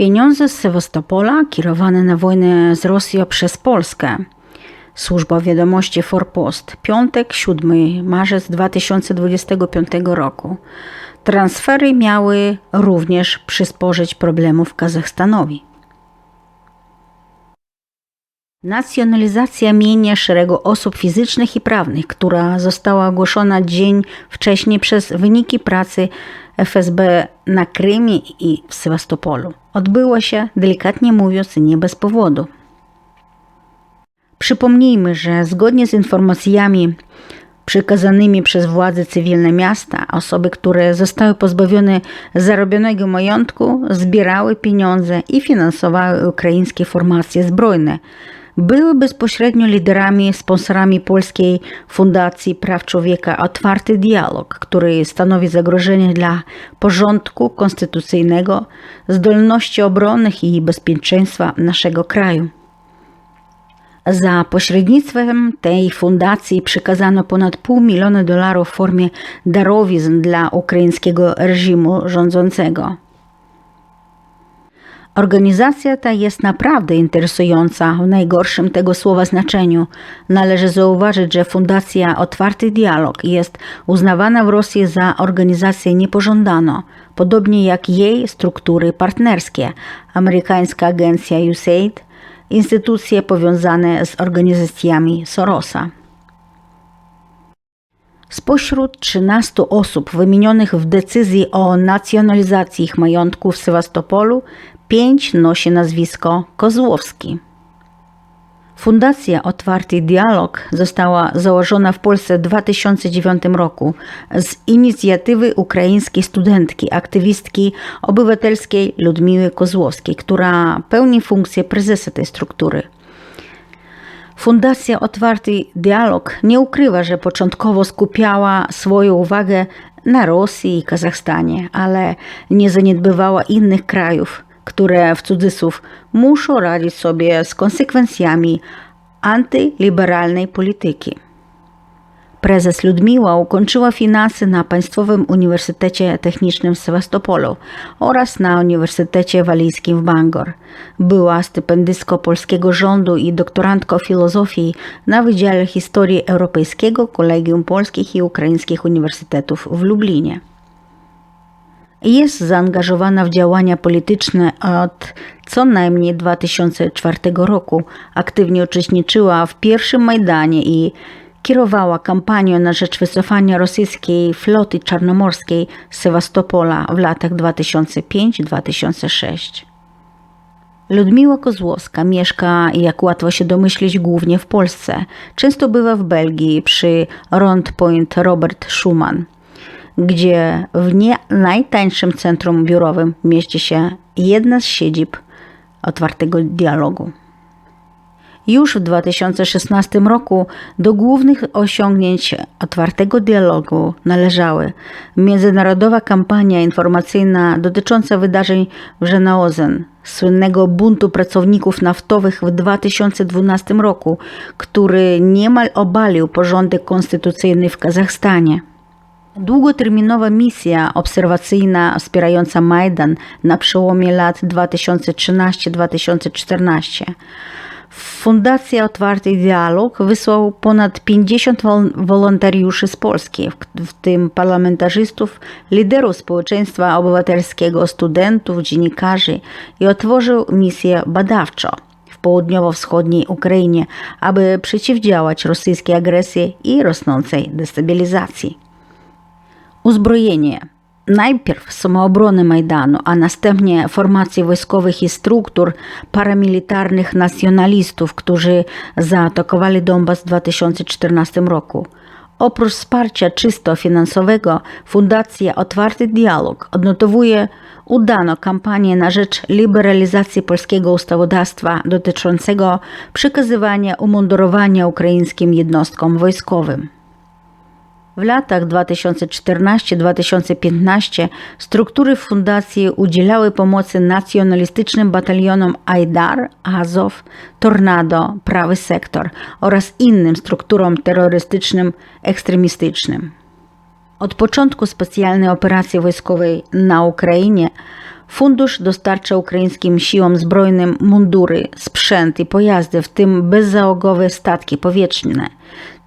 Pieniądze z Sewastopola kierowane na wojnę z Rosją przez Polskę. Służba Wiadomości Forpost, piątek, 7 marzec 2025 roku. Transfery miały również przysporzyć problemów Kazachstanowi. Nacjonalizacja mienia szeregu osób fizycznych i prawnych, która została ogłoszona dzień wcześniej przez wyniki pracy FSB na Krymie i w Sewastopolu, odbyła się, delikatnie mówiąc, nie bez powodu. Przypomnijmy, że zgodnie z informacjami przekazanymi przez władze cywilne miasta, osoby, które zostały pozbawione zarobionego majątku, zbierały pieniądze i finansowały ukraińskie formacje zbrojne. Były bezpośrednio liderami, sponsorami Polskiej Fundacji Praw Człowieka Otwarty Dialog, który stanowi zagrożenie dla porządku konstytucyjnego, zdolności obronnych i bezpieczeństwa naszego kraju. Za pośrednictwem tej fundacji przekazano ponad pół miliona dolarów w formie darowizn dla ukraińskiego reżimu rządzącego. Organizacja ta jest naprawdę interesująca w najgorszym tego słowa znaczeniu. Należy zauważyć, że Fundacja Otwarty Dialog jest uznawana w Rosji za organizację niepożądaną, podobnie jak jej struktury partnerskie, amerykańska agencja USAID, instytucje powiązane z organizacjami Sorosa. Spośród 13 osób wymienionych w decyzji o nacjonalizacji ich majątków w Sewastopolu, 5 nosi nazwisko Kozłowski. Fundacja Otwarty Dialog została założona w Polsce w 2009 roku z inicjatywy ukraińskiej studentki, aktywistki obywatelskiej Ludmiły Kozłowskiej, która pełni funkcję prezesa tej struktury. Fundacja Otwarty Dialog nie ukrywa, że początkowo skupiała swoją uwagę na Rosji i Kazachstanie, ale nie zaniedbywała innych krajów, które w cudzysłów muszą radzić sobie z konsekwencjami antyliberalnej polityki. Prezes Ludmiła ukończyła finanse na Państwowym Uniwersytecie Technicznym w Sewastopolu oraz na Uniwersytecie Walijskim w Bangor. Była stypendystką polskiego rządu i doktorantką filozofii na Wydziale Historii Europejskiego Kolegium Polskich i Ukraińskich Uniwersytetów w Lublinie. Jest zaangażowana w działania polityczne od co najmniej 2004 roku. Aktywnie uczestniczyła w pierwszym Majdanie i kierowała kampanią na rzecz wycofania rosyjskiej floty czarnomorskiej z Sewastopola w latach 2005-2006. Ludmiła Kozłowska mieszka, jak łatwo się domyślić, głównie w Polsce. Często bywa w Belgii przy Rond Point Robert Schumann gdzie w nie najtańszym centrum biurowym mieści się jedna z siedzib otwartego dialogu. Już w 2016 roku do głównych osiągnięć otwartego dialogu należały międzynarodowa kampania informacyjna dotycząca wydarzeń w Żenaozen, słynnego buntu pracowników naftowych w 2012 roku, który niemal obalił porządek konstytucyjny w Kazachstanie. Długoterminowa misja obserwacyjna wspierająca Majdan na przełomie lat 2013-2014. Fundacja Otwarty Dialog wysłał ponad 50 wolontariuszy z Polski, w tym parlamentarzystów, liderów społeczeństwa obywatelskiego, studentów, dziennikarzy i otworzył misję badawczą w południowo-wschodniej Ukrainie, aby przeciwdziałać rosyjskiej agresji i rosnącej destabilizacji. Uzbrojenie. Najpierw samoobrony Majdanu, a następnie formacje wojskowych i struktur paramilitarnych nacjonalistów, którzy zaatakowali Donbas w 2014 roku. Oprócz wsparcia czysto finansowego, Fundacja Otwarty Dialog odnotowuje udaną kampanię na rzecz liberalizacji polskiego ustawodawstwa dotyczącego przekazywania umundurowania ukraińskim jednostkom wojskowym. W latach 2014-2015 struktury fundacji udzielały pomocy nacjonalistycznym batalionom Aidar, Azow, Tornado, Prawy Sektor oraz innym strukturom terrorystycznym, ekstremistycznym. Od początku specjalnej operacji wojskowej na Ukrainie Fundusz dostarcza ukraińskim siłom zbrojnym mundury, sprzęt i pojazdy, w tym bezzałogowe statki powietrzne.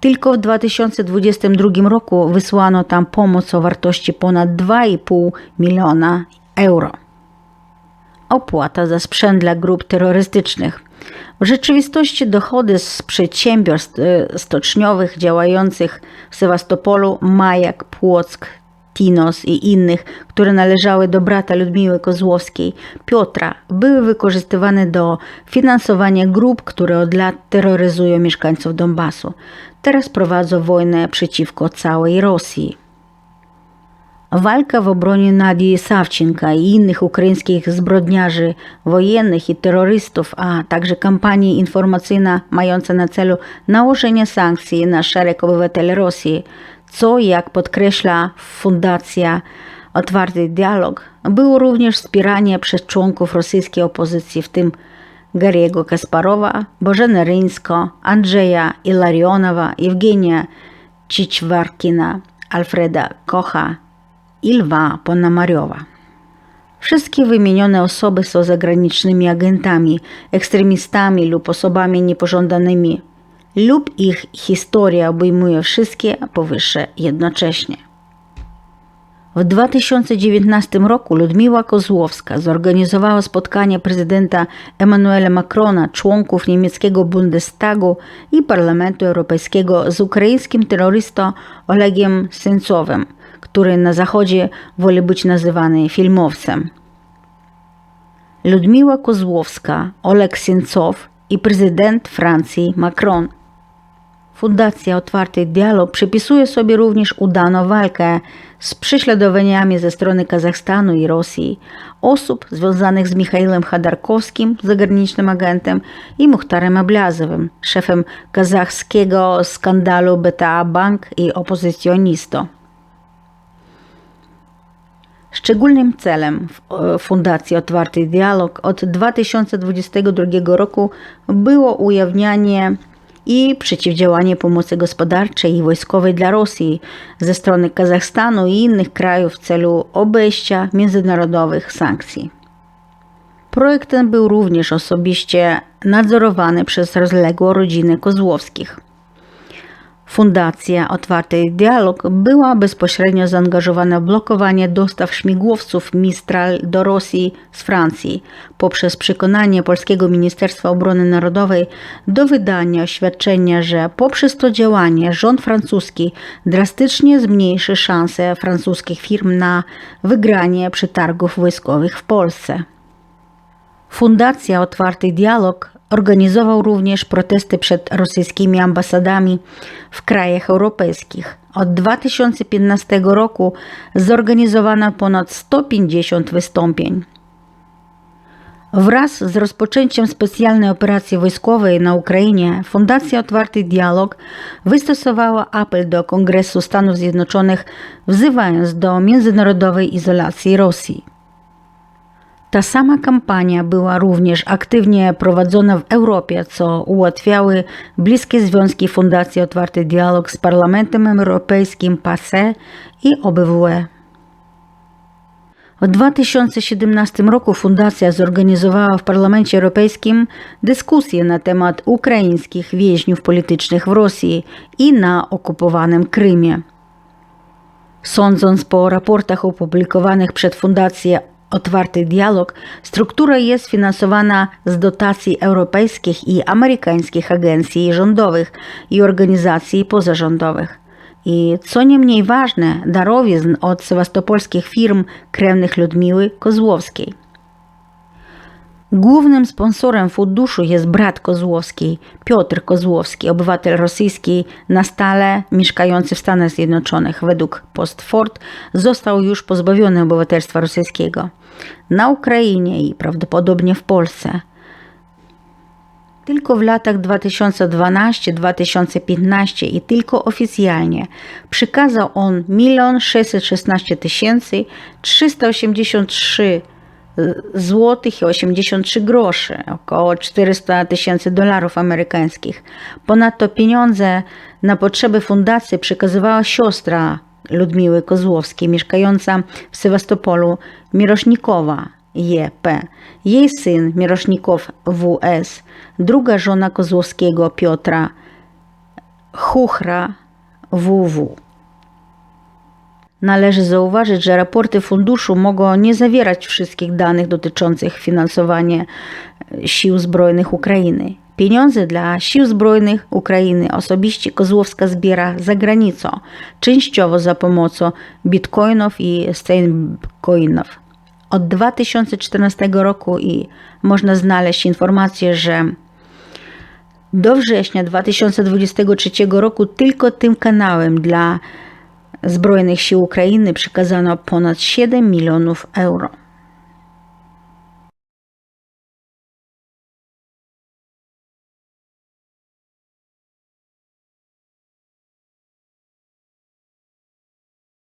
Tylko w 2022 roku wysłano tam pomoc o wartości ponad 2,5 miliona euro. Opłata za sprzęt dla grup terrorystycznych. W rzeczywistości dochody z przedsiębiorstw e, stoczniowych działających w Sewastopolu, Majak, Płock, Tinos i innych, które należały do brata Ludmiły Kozłowskiej, Piotra, były wykorzystywane do finansowania grup, które od lat terroryzują mieszkańców Donbasu. Teraz prowadzą wojnę przeciwko całej Rosji. Walka w obronie Nadii Sawczenka i innych ukraińskich zbrodniarzy wojennych i terrorystów, a także kampania informacyjna mająca na celu nałożenie sankcji na szereg obywateli Rosji, co, jak podkreśla Fundacja Otwarty Dialog, było również wspieranie przez członków rosyjskiej opozycji, w tym Gariego Kasparowa, Bożena Ryńsko, Andrzeja Ilarionowa, Ewgenia Cićwarkina, Alfreda Kocha i Lwa Ponomariowa. Wszystkie wymienione osoby są zagranicznymi agentami, ekstremistami lub osobami niepożądanymi lub ich historia obejmuje wszystkie powyższe jednocześnie. W 2019 roku Ludmiła Kozłowska zorganizowała spotkanie prezydenta Emmanuela Macrona, członków niemieckiego Bundestagu i Parlamentu Europejskiego z ukraińskim terrorystą Olegiem Sencowem, który na Zachodzie woli być nazywany filmowcem. Ludmiła Kozłowska, Oleg Sencow i prezydent Francji Macron – Fundacja Otwarty Dialog przypisuje sobie również udaną walkę z prześladowaniami ze strony Kazachstanu i Rosji osób związanych z Michailem Chadarkowskim, zagranicznym agentem, i Muchtarem Ablazowym, szefem kazachskiego skandalu BTA Bank i opozycjonistą. Szczególnym celem Fundacji Otwarty Dialog od 2022 roku było ujawnianie i przeciwdziałanie pomocy gospodarczej i wojskowej dla Rosji ze strony Kazachstanu i innych krajów w celu obejścia międzynarodowych sankcji. Projekt ten był również osobiście nadzorowany przez rozległą rodzinę Kozłowskich. Fundacja Otwarty Dialog była bezpośrednio zaangażowana w blokowanie dostaw śmigłowców Mistral do Rosji z Francji poprzez przekonanie Polskiego Ministerstwa Obrony Narodowej do wydania oświadczenia, że poprzez to działanie rząd francuski drastycznie zmniejszy szanse francuskich firm na wygranie przetargów wojskowych w Polsce. Fundacja Otwarty Dialog Organizował również protesty przed rosyjskimi ambasadami w krajach europejskich. Od 2015 roku zorganizowano ponad 150 wystąpień. Wraz z rozpoczęciem specjalnej operacji wojskowej na Ukrainie Fundacja Otwarty Dialog wystosowała apel do Kongresu Stanów Zjednoczonych, wzywając do międzynarodowej izolacji Rosji. Ta sama kampania była również aktywnie prowadzona w Europie, co ułatwiały bliskie związki Fundacji Otwarty Dialog z Parlamentem Europejskim PASE i OBWE. W 2017 roku fundacja zorganizowała w Parlamencie Europejskim dyskusję na temat ukraińskich więźniów politycznych w Rosji i na okupowanym Krymie. Sądząc po raportach opublikowanych przed Fundacją Otwarty Dialog struktura jest finansowana z dotacji europejskich i amerykańskich agencji rządowych i organizacji pozarządowych. I co nie mniej ważne, darowizn od sewastopolskich firm krewnych Ludmiły Kozłowskiej. Głównym sponsorem funduszu jest brat Kozłowski, Piotr Kozłowski, obywatel rosyjski na stale mieszkający w Stanach Zjednoczonych. Według Postfort został już pozbawiony obywatelstwa rosyjskiego. Na Ukrainie i prawdopodobnie w Polsce. Tylko w latach 2012-2015 i tylko oficjalnie przekazał on 1 616 383 złotych i 83 groszy, około 400 tysięcy dolarów amerykańskich. Ponadto pieniądze na potrzeby fundacji przekazywała siostra Ludmiły Kozłowskiej, mieszkająca w Sewastopolu, Mirosznikowa, J.P., jej syn Mirośnikow W.S., druga żona Kozłowskiego Piotra Chuchra W.W. Należy zauważyć, że raporty funduszu mogą nie zawierać wszystkich danych dotyczących finansowania e, sił zbrojnych Ukrainy. Pieniądze dla sił zbrojnych Ukrainy osobiście Kozłowska zbiera za granicą, częściowo za pomocą bitcoinów i stablecoinów. Od 2014 roku i można znaleźć informację, że do września 2023 roku tylko tym kanałem dla Zbrojnych Sił Ukrainy przekazano ponad 7 milionów euro.